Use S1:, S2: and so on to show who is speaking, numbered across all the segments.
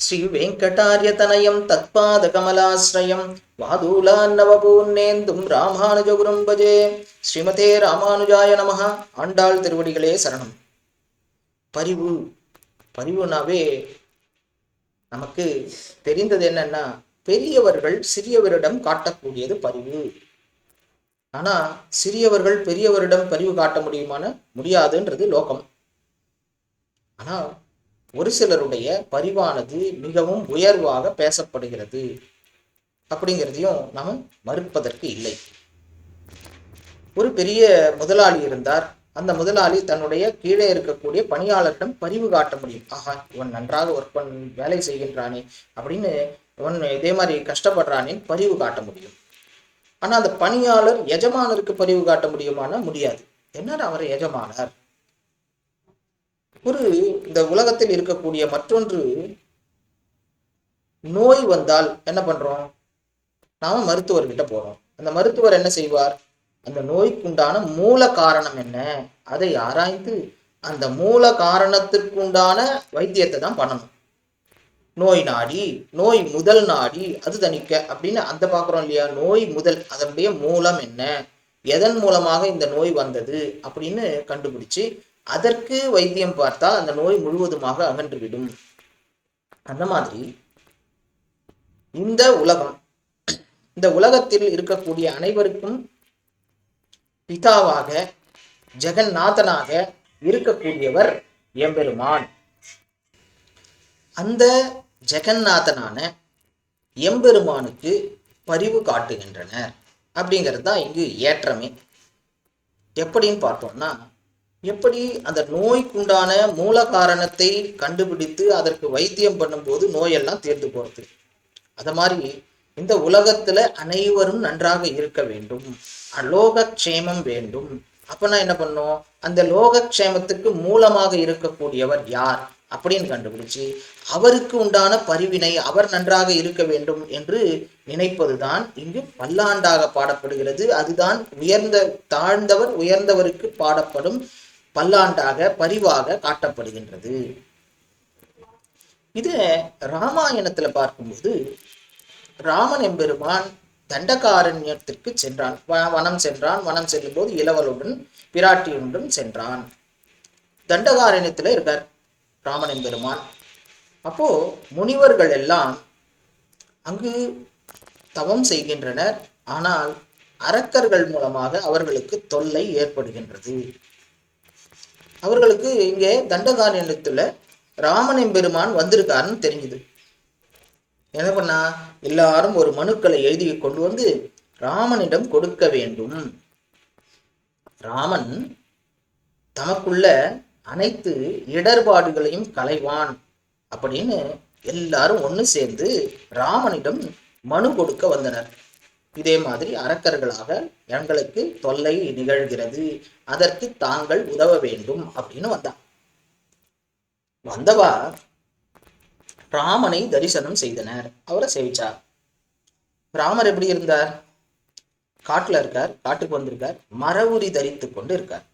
S1: ஸ்ரீ வெங்கடாரியதனயம் தத்பாத கமலாசிரயம் வாதூலான்னவபூர்ணேந்தும் ராமானுஜகுரும் பஜே ஸ்ரீமதே ராமானுஜாய நமஹ. ஆண்டாள் திருவடிகளே சரணம். பரிவு பரிவுனாவே நமக்கு தெரிந்தது என்னன்னா பெரியவர்கள் சிறியவரிடம் காட்டக்கூடியது பரிவு. ஆனா சிறியவர்கள் பெரியவரிடம் பரிவு காட்ட முடியுமான முடியாதுன்றது லோகம். ஆனா ஒரு சிலருடைய பரிவானது மிகவும் உயர்வாக பேசப்படுகிறது. அப்படிங்கிறதையும் நாம் மறுப்பதற்கு இல்லை. ஒரு பெரிய முதலாளி இருந்தார். அந்த முதலாளி தன்னுடைய கீழே இருக்கக்கூடிய பணியாளரிடம் பரிவு காட்ட முடியும். ஆஹா இவன் நன்றாக ஒர்க் பண் வேலை செய்கின்றானே அப்படின்னு இவன் இதே மாதிரி கஷ்டப்படுறானே பரிவு காட்ட முடியும். ஆனா அந்த பணியாளர் எஜமானருக்கு பரிவு காட்ட முடியுமானா முடியாது. என்னடா அவர் எஜமானர் ஒரு இந்த உலகத்தில் இருக்கக்கூடிய மற்றொன்று நோய் வந்தால் என்ன பண்றோம்? நாம மருத்துவர்கிட்ட போறோம். அந்த மருத்துவர் என்ன செய்வார்? அந்த நோய்க்குண்டான மூல காரணம் என்ன? அதை ஆராய்ந்து அந்த மூல காரணத்திற்குண்டான வைத்தியத்தை தான் பண்ணணும். நோய் நாடி நோய் முதல் நாடி அது தணிக்க அப்படின்னு அந்த பார்க்குறோம் இல்லையா? நோய் முதல் அதனுடைய மூலம் என்ன? எதன் மூலமாக இந்த நோய் வந்தது? அப்படின்னு கண்டுபிடிச்சு அதற்கு வைத்தியம் பார்த்தால் அந்த நோய் முழுவதுமாக அகன்றுவிடும். அந்த மாதிரி இந்த உலகம் இந்த உலகத்தில் இருக்கக்கூடிய அனைவருக்கும் பிதாவாக ஜெகநாதனாக இருக்கக்கூடியவர் எம்பெருமான். அந்த ஜெகநாதனான எம்பெருமானுக்கு பரிவு காட்டுகின்றனர். அப்படிங்கிறது தான் இங்கு ஏற்றமே. எப்படின்னு பார்த்தோம்னா எப்படி அந்த நோய்க்குண்டான மூல காரணத்தை கண்டுபிடித்து அதற்கு வைத்தியம் பண்ணும்போது நோயெல்லாம் தீர்ந்து போகிறது அது மாதிரி இந்த உலகத்துல அனைவரும் நன்றாக இருக்க வேண்டும். லோகக்ஷேமம் வேண்டும். அப்பனா என்ன பண்ணும்? அந்த லோகக்ஷேமத்துக்கு மூலமாக இருக்கக்கூடியவர் யார் அப்படின்னு கண்டுபிடிச்சு அவருக்கு உண்டான பரிவினை அவர் நன்றாக இருக்க வேண்டும் என்று நினைப்பதுதான் இங்கு பல்லாண்டாக பாடப்படுகிறது. அதுதான் உயர்ந்த தாழ்ந்தவர் உயர்ந்தவருக்கு பாடப்படும் பல்லாண்டாக பரிவாக காட்டப்படுகின்றது. இது ராமாயணத்துல பார்க்கும்போது ராமன் எம்பெருமான் தண்டகாரண்யத்திற்கு சென்றான். வ- வனம் சென்றான். வனம் செல்லும்போது இளவலுடன் பிராட்டியுடன் சென்றான். தண்டகாரண்யத்துல இருக்கார் ராமன் எம்பெருமான். அப்போ முனிவர்கள் எல்லாம் அங்கு தவம் செய்கின்றனர். ஆனால் அரக்கர்கள் மூலமாக அவர்களுக்கு தொல்லை ஏற்படுகின்றது. அவர்களுக்கு இங்கே தண்டகாரண்யத்துல ராமன் எம்பெருமான் வந்திருக்காருன்னு தெரிஞ்சுது. என்ன பண்ணா? எல்லாரும் ஒரு மனுக்களை எழுதி கொண்டு வந்து ராமனிடம் கொடுக்க வேண்டும். ராமன் தமக்குள்ள அனைத்து இடர்பாடுகளையும் களைவான் அப்படின்னு எல்லாரும் ஒன்று சேர்ந்து ராமனிடம் மனு கொடுக்க வந்தனர். இதே மாதிரி அரக்கர்களாக எங்களுக்கு தொல்லை நிகழ்கிறது. அதற்கு தாங்கள் உதவ வேண்டும் அப்படின்னு வந்தான். வந்தவா ராமனை தரிசனம் செய்தனர். அவரை சேவிச்சார். ராமர் எப்படி இருந்தார்? காட்டுல இருக்கார் காட்டுக்கு வந்திருக்கார். மரவுரி தரித்து கொண்டு இருக்கார்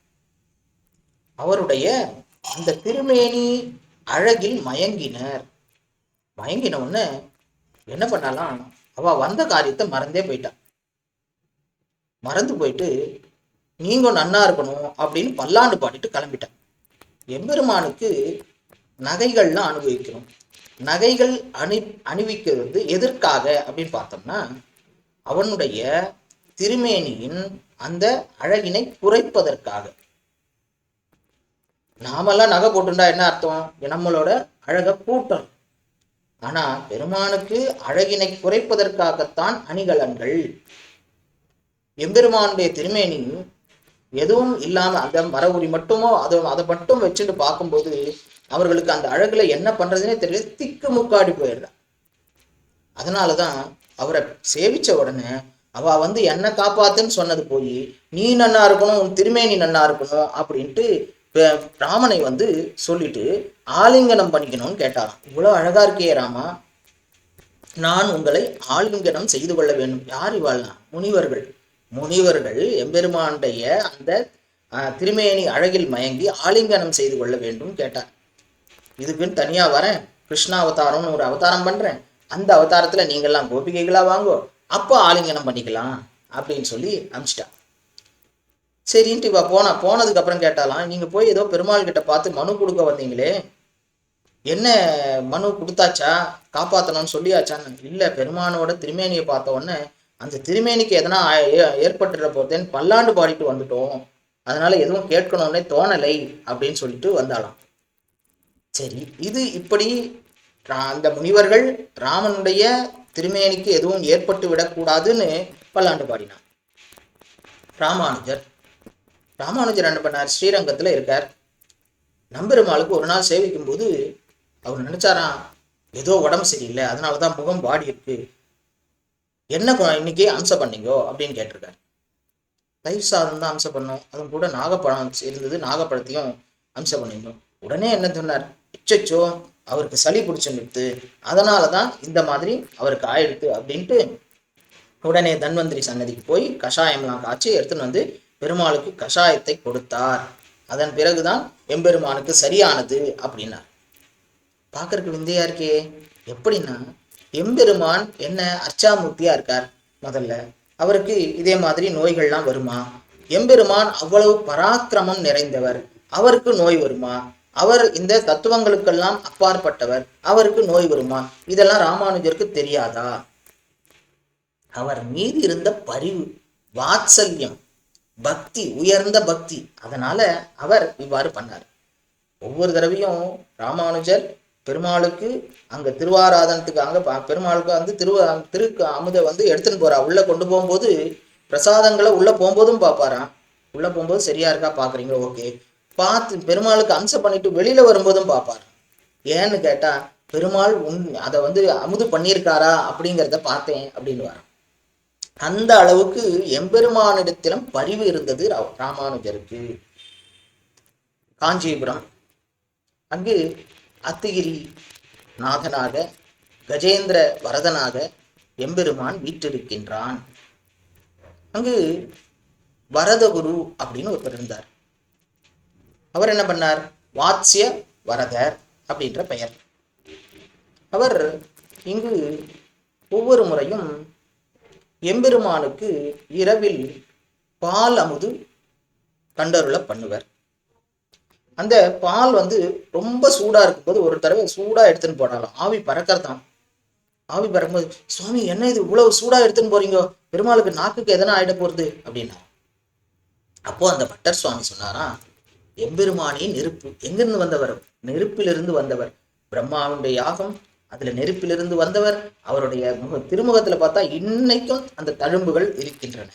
S1: அவருடைய அந்த திருமேனி அழகில் மயங்கினர். மயங்கின உடனே என்ன பண்ணலாம்? அவ வந்த காரியத்தை மறந்தே போயிட்டான் மறந்து போயிட்டு நீங்க நன்னா இருக்கணும் அப்படின்னு பல்லாண்டு பாடிட்டு கிளம்பிட்டான் எம்பெருமானுக்கு நகைகள்லாம் அனுபவிக்கிறோம். நகைகள் அணி அணிவிக்கிறது எதற்காக அப்படின்னு பார்த்தோம்னா அவனுடைய திருமேனியின் அந்த அழகினை குறைப்பதற்காக. நாமெல்லாம் நகை போட்டுண்டா என்ன அர்த்தம்? நம்மளோட அழகை கூட்டணும் ஆனா பெருமானுக்கு அழகினை குறைப்பதற்காகத்தான் அணிகலன்கள். எம்பெருமானுடைய திருமேனி எதுவும் இல்லாம அந்த மரவுரி மட்டுமோ அதை அதை மட்டும் வச்சுட்டு பார்க்கும்போது அவர்களுக்கு அந்த அழகுல என்ன பண்றதுன்னே தெரியல. திக்கு முக்காடி போயிடுறா. அதனாலதான் அவரை சேவிச்ச உடனே அவ வந்து என்ன காப்பாத்துன்னு சொன்னது போய் நீ நன்னா இருக்கணும் உன் திருமேனி நன்னா இருக்கணும் அப்படின்ட்டு ராமனை வந்து சொல்லிட்டு ஆலிங்கனம் பண்ணிக்கணும்னு கேட்டாராம் இவ்வளோ அழகா இருக்கே ராமா. நான் உங்களை ஆலிங்கனம் செய்து கொள்ள வேண்டும். யார் இவாள்னா முனிவர்கள். முனிவர்கள் எம்பெருமானுடைய அந்த திருமேனி அழகில் மயங்கி ஆலிங்கனம் செய்து கொள்ள வேண்டும் கேட்டார். இதுக்குன்னு தனியா வரேன். கிருஷ்ணா அவதாரம்னு ஒரு அவதாரம் பண்றேன். அந்த அவதாரத்துல நீங்கெல்லாம் கோபிகைகளா வாங்கோ. அப்போ ஆலிங்கனம் பண்ணிக்கலாம் அப்படின்னு சொல்லி அனுப்பிச்சிட்டா. சரின்ட்டு இவ போனா போனதுக்கு அப்புறம் கேட்டாலாம் நீங்க போய் ஏதோ பெருமாள் கிட்ட பார்த்து மனு கொடுக்க வந்தீங்களே? என்ன மனு கொடுத்தாச்சா? காப்பாத்தணும்னு சொல்லியாச்சான்னு? இல்ல பெருமானோட திருமேனியை பார்த்த உடனே அந்த திருமேனிக்கு எதனா ஏ- ஏற்பட்டுற போதேன்னு பல்லாண்டு பாடிட்டு வந்துட்டோம். அதனால எதுவும் கேட்கணும்னே தோணலை அப்படின்னு சொல்லிட்டு வந்தாலாம் சரி இது இப்படி அந்த முனிவர்கள் ராமனுடைய திருமேனிக்கு எதுவும் ஏற்பட்டு விடக்கூடாதுன்னு பல்லாண்டு பாடினான். ராமானுஜர் ராமானுஜர் என்ன பண்ணார்? ஸ்ரீரங்கத்தில் இருக்கார். நம்பெருமாளுக்கு ஒரு நாள் சேவிக்கும் போது அவர் நினைச்சாராம் ஏதோ உடம்பு சரியில்லை அதனால தான் முகம் வாடி இருக்கு. என்ன இன்னைக்கு அம்சம் பண்ணீங்கோ? அப்படின்னு கேட்டிருக்காரு. தயிர் சாதம் தான் அம்சம் பண்ணோம். அதுவும் கூட நாகப்பழம் இருந்தது நாகப்பழத்தையும் அம்சம் பண்ணிருந்தோம் உடனே என்ன சொன்னார்? இச்சச்சோ அவருக்கு சளி பிடிச்சுன்னுட்டு அதனால தான் இந்த மாதிரி அவருக்கு ஆயிடுத்து அப்படின்ட்டு உடனே தன்வந்திரி சன்னதிக்கு போய் கஷாயம்லாம் காய்ச்சி எடுத்துன்னு வந்து பெருமாளுக்கு கஷாயத்தை கொடுத்தார். அதன் பிறகுதான் எம்பெருமானுக்கு சரியானது அப்படின்னார். பார்க்கறதுக்கு விந்தையா இருக்கே. எப்படின்னா எம்பெருமான் என்ன அர்ச்சாமூர்த்தியா இருக்கார்? முதல்ல அவருக்கு இதே மாதிரி நோய்கள்லாம் வருமா? எம்பெருமான் அவ்வளவு பராக்கிரமம் நிறைந்தவர். அவருக்கு நோய் வருமா? அவர் இந்த தத்துவங்களுக்கெல்லாம் அப்பாற்பட்டவர். அவருக்கு நோய் வருமா? இதெல்லாம் ராமானுஜருக்கு தெரியாதா? அவர் மீது இருந்த பரிவு வாத்சல்யம் பக்தி உயர்ந்த பக்தி. அதனால அவர் இவ்வாறு பண்ணார். ஒவ்வொரு தடவையும் ராமானுஜர் பெருமாளுக்கு அங்க திருவாராதனத்துக்கு அங்க பெருமாளுக்கு வந்து திரு திரு அமுதை வந்து எடுத்துன்னு போறா. உள்ள கொண்டு போகும்போது பிரசாதங்களை உள்ள போகும்போதும் பார்ப்பாராம் உள்ள போகும்போது சரியா இருக்கா பாக்குறீங்க ஓகே. பார்த்து பெருமாளுக்கு அம்சம் பண்ணிட்டு வெளியில வரும்போதும் பார்ப்பார் ஏன்னு கேட்டா பெருமாள் உன் அதை வந்து அமுது பண்ணியிருக்காரா? அப்படிங்கிறத பார்த்தேன் அப்படின்னு வரான் அந்த அளவுக்கு எம்பெருமானிடத்திலும் பரிவு இருந்தது ரா- ராமானுஜருக்கு. காஞ்சிபுரம். அங்கு அத்திகிரி நாதனாக கஜேந்திர வரதனாக எம்பெருமான் வீற்றிருக்கின்றான். அங்கு வரதகுரு அப்படின்னு ஒருத்தர் இருந்தார். அவர் என்ன பண்ணார்? வாத்ஸ்ய வரதர் அப்படின்ற பெயர். அவர் இங்கு ஒவ்வொரு முறையும் எம்பெருமானுக்கு இரவில் பால் அமுது கண்டருள பண்ணுவர். அந்த பால் வந்து ரொம்ப சூடா இருக்கும்போது ஒரு தடவை சூடா எடுத்துன்னு போனாலும் ஆவி பறக்கறதாம். ஆவி பறக்கும்போது சுவாமி என்ன இது இவ்வளவு சூடா எடுத்துன்னு போறீங்க? பெருமாளுக்கு நாக்குக்கு எதனா ஆயிட போறது? அப்படின்னா அப்போ அந்த பட்டர் சுவாமி சொன்னாரா எம்பெருமானே நெருப்பு. எங்கிருந்து வந்தவர்? நெருப்பிலிருந்து வந்தவர். பிரம்மாவுடைய யாகம் அதுல நெருப்பிலிருந்து வந்தவர் அவருடைய முக திருமுகத்துல பார்த்தா இன்னைக்கும் அந்த தழும்புகள் இருக்கின்றன.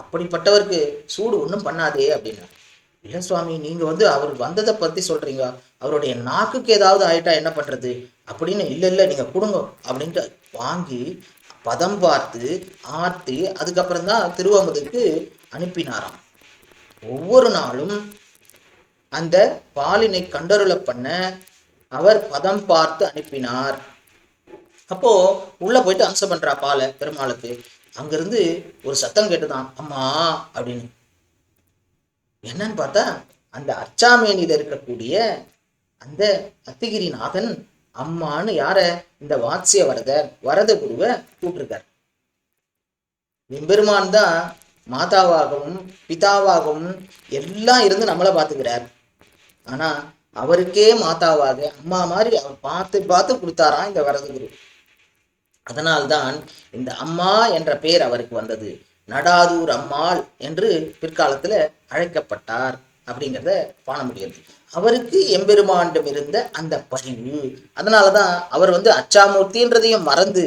S1: அப்படிப்பட்டவருக்கு சூடு ஒன்றும் பண்ணாதே அப்படின்னா. இல்ல சுவாமி நீங்க வந்து அவர் வந்ததை பத்தி சொல்றீங்க. அவருடைய நாக்குக்கு ஏதாவது ஆயிட்டா என்ன பண்றது? அப்படின்னு இல்ல இல்ல நீங்க கொடுங்க அப்படின்ட்டு வாங்கி பதம் பார்த்து ஆர்த்தி அதுக்கப்புறம் தான் திருவமுதுக்கு அனுப்பினாராம். ஒவ்வொரு நாளும் அந்த பாலினை கண்டருளை பண்ண அவர் பதம் பார்த்து அனுப்பினார். அப்போ உள்ள போயிட்டு அம்சம் பண்றா பாலை பெருமாளுக்கு. அங்கிருந்து ஒரு சத்தம் கேட்டுதான் அம்மா அப்படின்னு. என்னன்னு பார்த்தா அந்த அச்சாமேனியில இருக்கக்கூடிய அந்த அத்திகிரிநாதன் அம்மான்னு யார? இந்த வாத்சிய வரதர் வரத குருவை கூப்பிட்டிருக்கார். எம்பெருமான் தான் மாதாவாகவும் பிதாவாகவும் எல்லாம் இருந்து நம்மளை பார்த்துக்கிறார். ஆனா அவருக்கே மாதாவாக அம்மா மாதிரி அவர் பார்த்து பார்த்து கொடுத்தாராம் இந்த வரத குரு அதனால்தான் இந்த அம்மா என்ற பெயர் அவருக்கு வந்தது. நடாதூர் அம்மாள் என்று பிற்காலத்துல அழைக்கப்பட்டார் அப்படிங்கிறத காண முடியாது. அவருக்கு எம்பெருமாண்டம் இருந்த அந்த பரிவு அதனாலதான் அவர் வந்து அச்சாமூர்த்தின்றதையும் மறந்து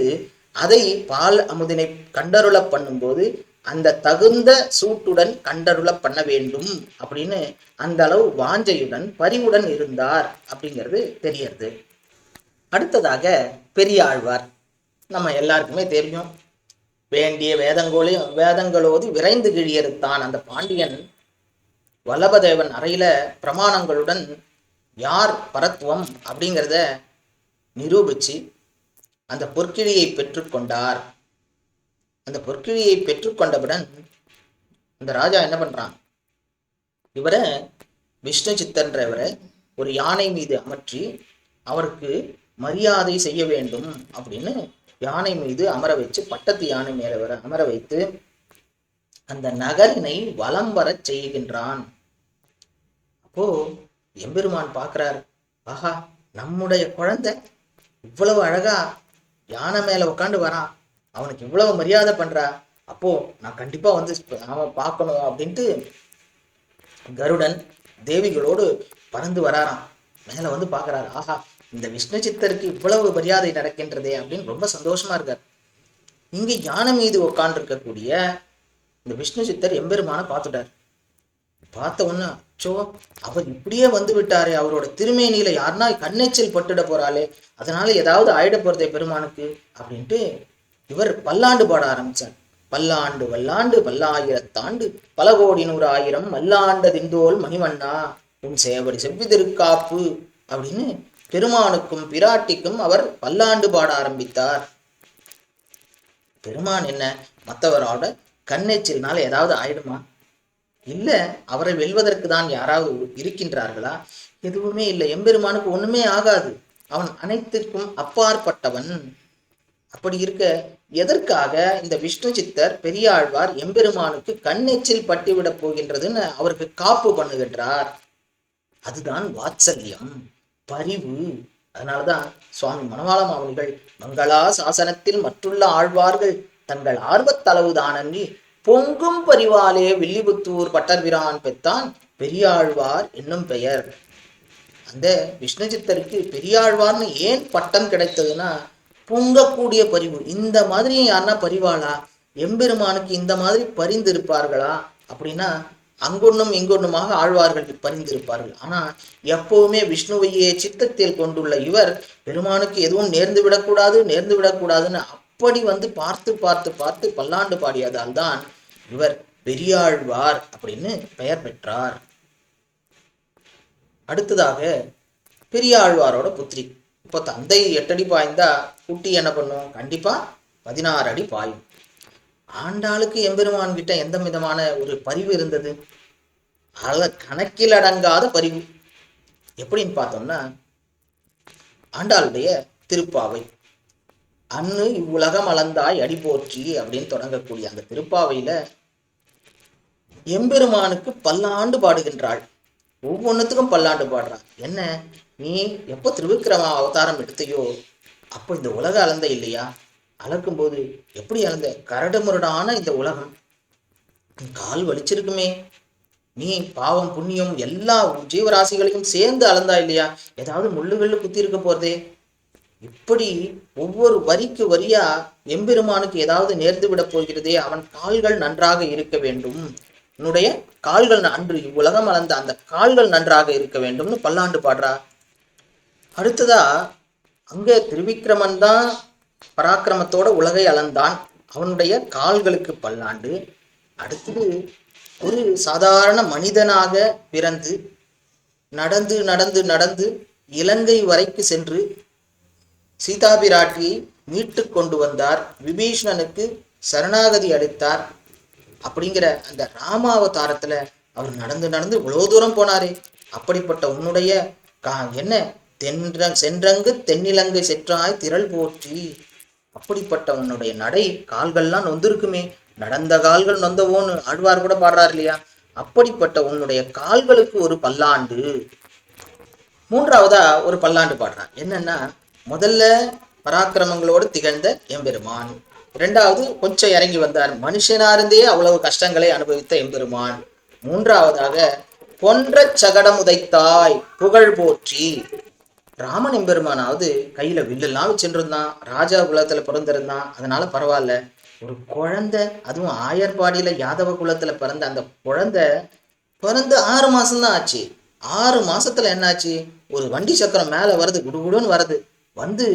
S1: அதை பால் அமுதினை கண்டருள பண்ணும்போது அந்த தகுந்த சூட்டுடன் கண்டருள பண்ண வேண்டும் அப்படின்னு அந்த அளவு வாஞ்சையுடன் பரிவுடன் இருந்தார் அப்படிங்கிறது தெரியறது. அடுத்ததாக பெரியாழ்வார். நம்ம எல்லாருக்குமே தெரியும். வேண்டிய வேதங்களையும் வேதங்களோடு விரைந்து கிழியறுத்தான் அந்த பாண்டியன். வல்லபதேவன் அறையில பிரமாணங்களுடன் யார் பரத்துவம் அப்படிங்கிறத நிரூபிச்சு அந்த பொற்கிழியை பெற்றுக்கொண்டார் அந்த பொற்கிழியை பெற்றுக்கொண்டவுடன் அந்த ராஜா என்ன பண்றான்? இவரை விஷ்ணு சித்தன்றவரை ஒரு யானை மீது அமர்த்தி அவருக்கு மரியாதை செய்ய வேண்டும் அப்படின்னு யானை மீது அமர வச்சு பட்டத்து யானை மேல வர அமர வைத்து அந்த நகரினை வலம் வரச் செய்கின்றான். அப்போ எம்பெருமான் பார்க்கறார் ஆஹா நம்முடைய குழந்தை இவ்வளவு அழகா யானை மேல உட்காந்து வரான் அவனுக்கு இவ்வளவு மரியாதை பண்ணுறா அப்போ நான் கண்டிப்பாக வந்து அவன் பார்க்கணும் அப்படின்ட்டு கருடன் தேவிகளோடு பறந்து வராராம். மேலே வந்து பார்க்குறாரு ஆஹா இந்த விஷ்ணு சித்தருக்கு இவ்வளவு மரியாதை நடக்கின்றதே அப்படின்னு ரொம்ப சந்தோஷமா இருக்கார். இங்கே யானை மீது உட்கார்ந்திருக்கக்கூடிய இந்த விஷ்ணு சித்தர் எம்பெருமான பார்த்துட்டார். பார்த்த உடனே அச்சோ அவர் இப்படியே வந்து விட்டாரே அவரோட திருமேனியில யாருன்னா கண்ணெச்சல் பட்டுட போறாளே அதனால ஏதாவது ஆயிட போறதே பெருமானுக்கு அப்படின்ட்டு இவர் பல்லாண்டு பாட ஆரம்பிச்சார். பல்லாண்டு வல்லாண்டு பல்லாயிரத்தாண்டு பல கோடி நூறு ஆயிரம் மல்லாண்ட திந்தோல் மணிவண்ணா உன் சேவடி செவ்வி திருக்காப்பு அப்படின்னு பெருமானுக்கும் பிராட்டிக்கும் அவர் பல்லாண்டு பாட ஆரம்பித்தார். பெருமான் என்ன? மற்றவரோட கண்ணெச்சில்னால ஏதாவது ஆயிடுமா? இல்ல அவரை வெல்வதற்கு தான் யாராவது இருக்கின்றார்களா? எதுவுமே இல்லை. எம்பெருமானுக்கு ஒண்ணுமே ஆகாது. அவன் அனைத்திற்கும் அப்பாற்பட்டவன். அப்படி இருக்க எதற்காக இந்த விஷ்ணு சித்தர் பெரியாழ்வார் எம்பெருமானுக்கு கண்ணெச்சில் பட்டுவிடப் போகின்றதுன்னு அவருக்கு காப்பு பண்ணுகின்றார்? அதுதான் வாத்சல்யம். பரிவு. அதனாலதான் சுவாமி மணவாள மாமுனிகள் மங்களா சாசனத்தில் மற்றுள்ள ஆழ்வார்கள் தங்கள் ஆர்வத்தளவுதானன்றி பொங்கும் பரிவாலே வில்லிபுத்தூர் பட்டர்பிரான் பெத்தான் பெரியாழ்வார் என்னும் பெயர். அந்த விஷ்ணு சித்தருக்கு பெரியாழ்வார்னு ஏன் பட்டம் கிடைத்ததுன்னா பொங்கக்கூடிய பரிவு. இந்த மாதிரி யாருன்னா பரிவாளா? எம்பெருமானுக்கு இந்த மாதிரி பரிந்திருப்பார்களா? அப்படின்னா அங்கொன்னும் இங்கொன்னுமாக ஆழ்வார்கள் பரிந்திருப்பார்கள். ஆனா எப்பவுமே விஷ்ணுவையே சித்தத்தில் கொண்டுள்ள இவர் பெருமானுக்கு எதுவும் நேர்ந்து விடக்கூடாது நேர்ந்து விடக்கூடாதுன்னு அப்படி வந்து பார்த்து பார்த்து பார்த்து பல்லாண்டு பாடியதால் தான் இவர் பெரியாழ்வார் அப்படின்னு பெயர் பெற்றார். அடுத்ததாக பெரியாழ்வாரோட புத்திரி. இப்போ தந்தை எட்டடி பாய்ந்தா குட்டி என்ன பண்ணும்? கண்டிப்பாக பதினாறு அடி பாயும். ஆண்டாளுக்கு எம்பெருமான் கிட்ட எந்த விதமான ஒரு பரிவு இருந்தது? அத கணக்கில் அடங்காத பரிவு. எப்படின்னு பார்த்தோம்னா ஆண்டாளுடைய திருப்பாவை. அன்னு இவ்வுலகம் அளந்தாய் அடி போற்றி அப்படின்னு தொடங்கக்கூடிய அந்த திருப்பாவையில எம்பெருமானுக்கு பல்லாண்டு பாடுகின்றாள். ஒவ்வொன்றுத்துக்கும் பல்லாண்டு பாடுறாள் என்ன? நீ எப்போ திருவிக்கிரம அவதாரம் எடுத்தையோ அப்போ இந்த உலக அளந்த இல்லையா? அளக்கும்போது எப்படி அளந்த? கரடு முரடான இந்த உலகம். கால் வலிச்சிருக்குமே. நீ பாவம் புண்ணியம் எல்லா ஜீவராசிகளையும் சேர்ந்து அளந்தா இல்லையா? ஏதாவது முள்ளுகள்ல குத்தி இருக்க போறதே. இப்படி ஒவ்வொரு வரிக்கு வரியா எம்பெருமானுக்கு ஏதாவது நேர்ந்து விட போகிறதே அவன் கால்கள் நன்றாக இருக்க வேண்டும். உன்னுடைய கால்கள் அன்று இவ்வுலகம் அளந்த அந்த கால்கள் நன்றாக இருக்க வேண்டும்னு பல்லாண்டு பாடுறா. அடுத்ததாக அங்கே திருவிக்கிரமன் தான் பராக்கிரமத்தோட உலகை அளந்தான். அவனுடைய கால்களுக்கு பல்லாண்டு. அடுத்தது ஒரு சாதாரண மனிதனாக பிறந்து நடந்து நடந்து நடந்து இலங்கை வரைக்கு சென்று சீதாபிராட்டியை மீட்டு கொண்டு வந்தார். விபீஷணனுக்கு சரணாகதி அளித்தார். அப்படிங்கிற அந்த ராமாவதாரத்தில் அவர் நடந்து நடந்து இவ்வளோ தூரம் போனாரே. அப்படிப்பட்ட உன்னுடைய கா என்ன? தென்ற சென்றங்கு தென்னிலங்கை செற்றாய் திரள் போற்றி. அப்படிப்பட்ட உன்னுடைய நடை கால்கள்லாம் நொந்திருக்குமே. நடந்த கால்கள் நொந்தவோன்னு ஆழ்வார் கூட பாடுறார் இல்லையா? அப்படிப்பட்ட உன்னுடைய கால்களுக்கு ஒரு பல்லாண்டு. மூன்றாவதா ஒரு பல்லாண்டு பாடுறான். என்னன்னா முதல்ல பராக்கிரமங்களோடு திகழ்ந்த எம்பெருமான். இரண்டாவது கொஞ்சம் இறங்கி வந்தார். மனுஷனா இருந்தே அவ்வளவு கஷ்டங்களை அனுபவித்த எம்பெருமான். மூன்றாவதாக கொன்ற சகடம் உதைத்தாய் புகழ் போற்றி. ராமன் எம்பெருமானாவது கையில வில்லெல்லாம் வச்சுருந்தான் ராஜா குலத்துல பிறந்திருந்தான். அதனால பரவாயில்ல. ஒரு குழந்தை அதுவும் ஆயர்பாடியில யாதவ குலத்துல பிறந்த அந்த குழந்தை பிறந்து ஆறு மாசம்தான் ஆச்சு. ஆறு மாசத்துல என்னாச்சு? ஒரு வண்டி சக்கரம் மேல வருது குடுகுடுன்னு வருது. வந்து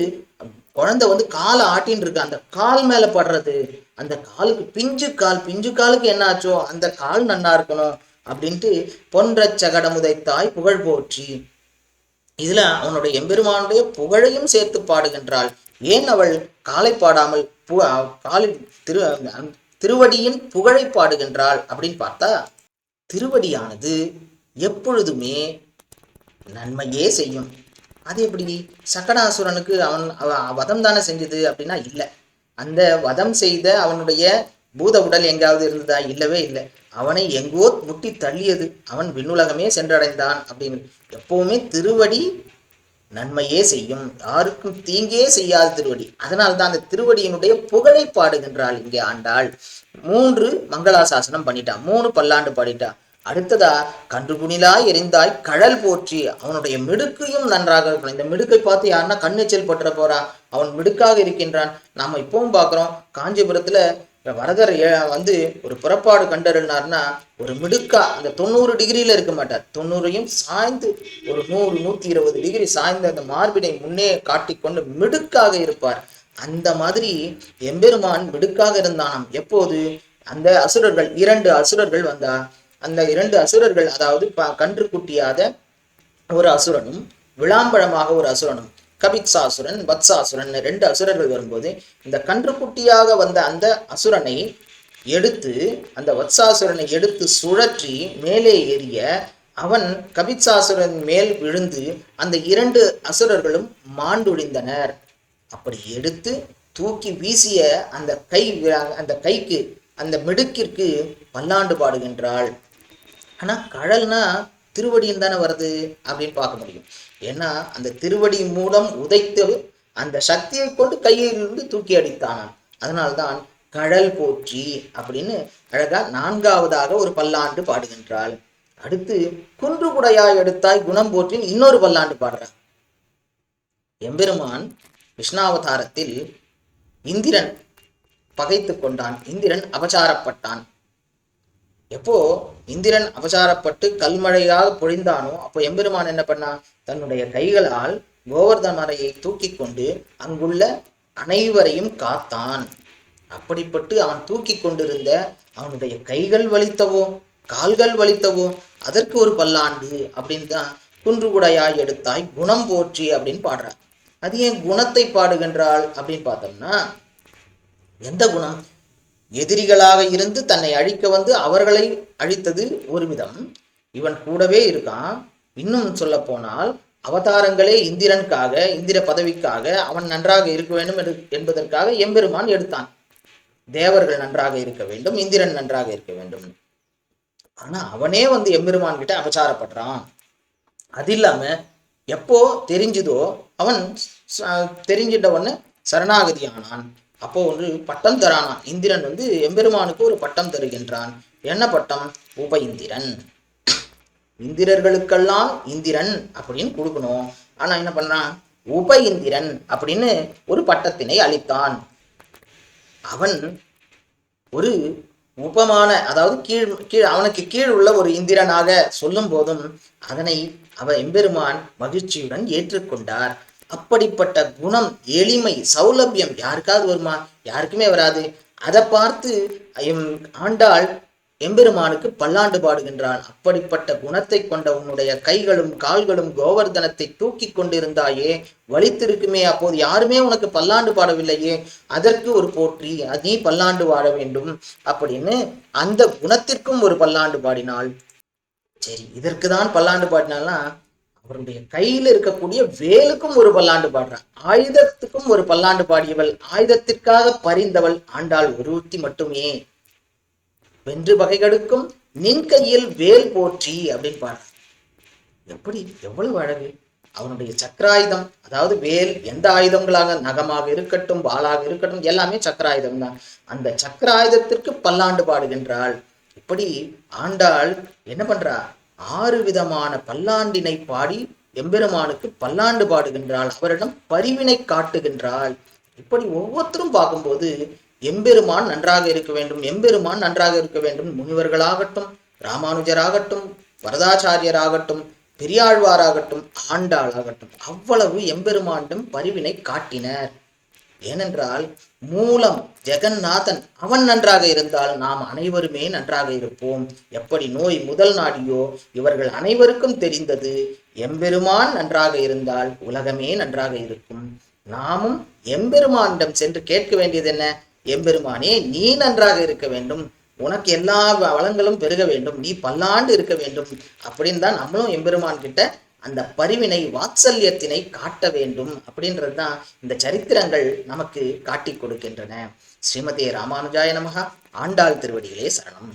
S1: குழந்தை வந்து காலை ஆட்டின்னு இருக்கு. அந்த கால் மேல படுறது அந்த காலுக்கு பிஞ்சு கால் பிஞ்சு காலுக்கு என்ன ஆச்சோ அந்த கால் நன்னா இருக்கணும் அப்படின்ட்டு பொன்ற சகடமுதைத்தாய் புகழ் போற்றி. இதுல அவனுடைய எம்பெருமானுடைய புகழையும் சேர்த்து பாடுகின்றாள். ஏன் அவள் காலை பாடாமல் பு காலில் திரு திருவடியின் புகழை பாடுகின்றாள் அப்படின்னு பார்த்தா திருவடியானது எப்பொழுதுமே நன்மையே செய்யும். அது எப்படி? சக்கடாசுரனுக்கு அவன் வதம் தானே செஞ்சது அப்படின்னா இல்லை. அந்த வதம் செய்த அவனுடைய பூத உடல் எங்காவது இருந்ததா? இல்லவே இல்லை. அவனை எங்கோ முட்டி தள்ளியது. அவன் விண்ணுலகமே சென்றடைந்தான் அப்படின்னு. எப்பவுமே திருவடி நன்மையே செய்யும். யாருக்கும் தீங்கே செய்யாத திருவடி. அதனால்தான் அந்த திருவடியினுடைய புகழை பாடுகின்றாள் இங்கே ஆண்டாள். மூன்று மங்களாசாசனம் பண்ணிட்டான் மூணு பல்லாண்டு பாடிட்டா. அடுத்ததா கன்று குணிலாய் எரிந்தாய் கழல் போற்றி அவனுடைய மிடுக்கையும் நன்றாக இருக்கணும் இந்த மிடுக்கை பார்த்து யாருன்னா கண்ணெச்சல் பற்ற போறா. அவன் மிடுக்காக இருக்கின்றான். நாம இப்பவும் பார்க்குறோம். காஞ்சிபுரத்துல வரதர் வந்து ஒரு புறப்பாடு கண்டறினார்னா ஒரு மிடுக்கா அந்த தொண்ணூறு டிகிரியில இருக்க மாட்டார். தொண்ணூறையும் சாய்ந்து ஒரு நூறு நூத்தி இருபது டிகிரி சாய்ந்த அந்த மார்பினை முன்னே காட்டிக்கொண்டு மிடுக்காக இருப்பார். அந்த மாதிரி எம்பெருமான் மிடுக்காக இருந்தானாம். எப்போது? அந்த அசுரர்கள் இரண்டு அசுரர்கள் வந்தா அந்த இரண்டு அசுரர்கள் அதாவது ப- கன்று குட்டியாத ஒரு அசுரனும் விளாம்பழமாக ஒரு அசுரனும். கபித்சாசுரன் வத்சாசுரன் ரெண்டு அசுரர்கள் வரும்போது இந்த கன்றுக்குட்டியாக வந்த அந்த அசுரனை எடுத்து அந்த வத்சாசுரனை எடுத்து சுழற்றி மேலே ஏறிய அவன் கபித்சாசுரன் மேல் விழுந்து அந்த இரண்டு அசுரர்களும் மாண்டுழிந்தனர். அப்படி எடுத்து தூக்கி வீசிய அந்த கை அந்த கைக்கு அந்த மிடுக்கிற்கு பல்லாண்டு பாடுகின்றாள். ஆனால் கடல்னா திருவடியில் தானே வருது அப்படின்னு பார்க்க முடியும். ஏன்னா அந்த திருவடி மூலம் உதைத்து அந்த சக்தியை கொண்டு கையிலிருந்து தூக்கி அடித்தான். அதனால்தான் கடல் போற்றி அப்படின்னு அழகா நான்காவதாக ஒரு பல்லாண்டு பாடுகின்றாள். அடுத்து குன்று குடையாய் எடுத்தாய் குணம் போற்றின் இன்னொரு பல்லாண்டு பாடுறான். எம்பெருமான் விஷ்ணாவதாரத்தில் இந்திரன் பகைத்து கொண்டான். இந்திரன் அபசாரப்பட்டான் எப்போ இந்திரன் அபசாரப்பட்டு கல்மழையாக பொழிந்தானோ அப்போ எம்பெருமான் என்ன பண்ணான் தன்னுடைய கைகளால் கோவர்தன மலையை தூக்கி கொண்டு அங்குள்ள அனைவரையும் காத்தான். அப்படிப்பட்டு அவன் தூக்கி கொண்டிருந்த அவனுடைய கைகள் வலித்தவோ கால்கள் வலித்தவோ அதற்கு ஒரு பல்லாண்டு அப்படின்னு தான் குன்றுகுடையாய் எடுத்தாய் குணம் போற்றி அப்படின்னு பாடுறான். அது ஏன் குணத்தை பாடுகின்றாள் அப்படின்னு பார்த்தோம்னா எந்த குணம்? எதிரிகளாக இருந்து தன்னை அழிக்க வந்து அவர்களை அழித்தது ஒரு விதம் இவன் கூடவே இருக்கான். இன்னும் சொல்ல போனால் அவதாரங்களே இந்திரனுக்காக இந்திர பதவிக்காக அவன் நன்றாக இருக்க வேண்டும் என்று- என்பதற்காக எம்பெருமான் எடுத்தான். தேவர்கள் நன்றாக இருக்க வேண்டும் இந்திரன் நன்றாக இருக்க வேண்டும். ஆனா அவனே வந்து எம்பெருமான் கிட்ட அபச்சாரப்படுறான். அது இல்லாம எப்போ தெரிஞ்சுதோ அவன் ச- தெரிஞ்சிட்ட உடனே சரணாகதி ஆனான். அப்போ ஒரு பட்டம் தரானான் இந்திரன் வந்து எம்பெருமானுக்கு ஒரு பட்டம் தருகின்றான். என்ன பட்டம்? உப இந்திரன். இந்திரர்களுக்கெல்லாம் இந்திரன் அப்படின்னு கொடுக்கணும். ஆனா என்ன பண்றான்? உப இந்திரன் அப்படின்னு ஒரு பட்டத்தினை அளித்தான். அவன் ஒரு உபமான அதாவது கீழ் கீழ் அவனுக்கு கீழ் உள்ள ஒரு இந்திரனாக சொல்லும் போதும் அதனை அவ எம்பெருமான் மகிழ்ச்சியுடன் ஏற்றுக்கொண்டார். அப்படிப்பட்ட குணம் எளிமை சௌலபியம் யாருக்காவது வருமா? யாருக்குமே வராது. அதை பார்த்து எம் ஆண்டாள் எம்பெருமானுக்கு பல்லாண்டு பாடுகின்றான் அப்படிப்பட்ட குணத்தை கொண்ட உன்னுடைய கைகளும் கால்களும் கோவர்தனத்தை தூக்கி கொண்டிருந்தாயே. வலித்திருக்குமே அப்போது. யாருமே உனக்கு பல்லாண்டு பாடவில்லையே. அதற்கு ஒரு போற்றி நீ பல்லாண்டு பாட வேண்டும். அப்படின்னு அந்த குணத்திற்கும் ஒரு பல்லாண்டு பாடினாள். சரி இதற்கு தான் பல்லாண்டு பாடினாலாம் அவருடைய கையில் இருக்கக்கூடிய வேலுக்கும் ஒரு பல்லாண்டு பாடுறான். ஆயுதத்துக்கும் ஒரு பல்லாண்டு பாடியவள். ஆயுதத்திற்காக பரிந்தவள் ஆண்டாள் ஒருத்தி மட்டுமே. வென்று வகைகளுக்கும் நின் கையில் வேல் போற்றி அப்படின்னு பாடுறான். எப்படி? எவ்வளவு அழகு. அவனுடைய சக்கராயுதம் அதாவது வேல் எந்த ஆயுதங்களாக நகமாக இருக்கட்டும் வாளாக இருக்கட்டும் எல்லாமே சக்கராயுதம் தான். அந்த சக்கராயுதத்திற்கு பல்லாண்டு பாடுகின்றாள். இப்படி ஆண்டாள் என்ன பண்றா? ஆறு விதமான பல்லாண்டினை பாடி எம்பெருமானுக்கு பல்லாண்டு பாடுகின்றாள். அவரிடம் பரிவினை காட்டுகின்றாள். இப்படி ஒவ்வொருத்தரும் பார்க்கும்போது எம்பெருமான் நன்றாக இருக்க வேண்டும் எம்பெருமான் நன்றாக இருக்க வேண்டும். முனிவர்களாகட்டும் ராமானுஜராகட்டும் வரதாச்சாரியராகட்டும் பெரியாழ்வாராகட்டும் ஆண்டாளாகட்டும் அவ்வளவு எம்பெருமாண்டும் பரிவினை காட்டினர். ஏனென்றால் மூலம் ஜெகநாதன் அவன் நன்றாக இருந்தால் நாம் அனைவருமே நன்றாக இருப்போம். எப்படி நோய் முதல் நாடியோ இவர்கள் அனைவருக்கும் தெரிந்தது எம்பெருமான் நன்றாக இருந்தால் உலகமே நன்றாக இருக்கும். நாமும் எம்பெருமானிடம் சென்று கேட்க வேண்டியது என்ன? எம்பெருமானே நீ நன்றாக இருக்க வேண்டும். உனக்கு எல்லா வளங்களும் பெருக வேண்டும். நீ பல்லாண்டு இருக்க வேண்டும். அப்படின்னு தான் நம்மளும் எம்பெருமான் கிட்ட அந்த பரிவினை வாத்சல்யத்தினை காட்ட வேண்டும் அப்படின்றது தான் இந்த சரித்திரங்கள் நமக்கு காட்டி கொடுக்கின்றன. ஸ்ரீமதி ராமானுஜாய நமகா ஆண்டாள் திருவடிகளே சரணம்.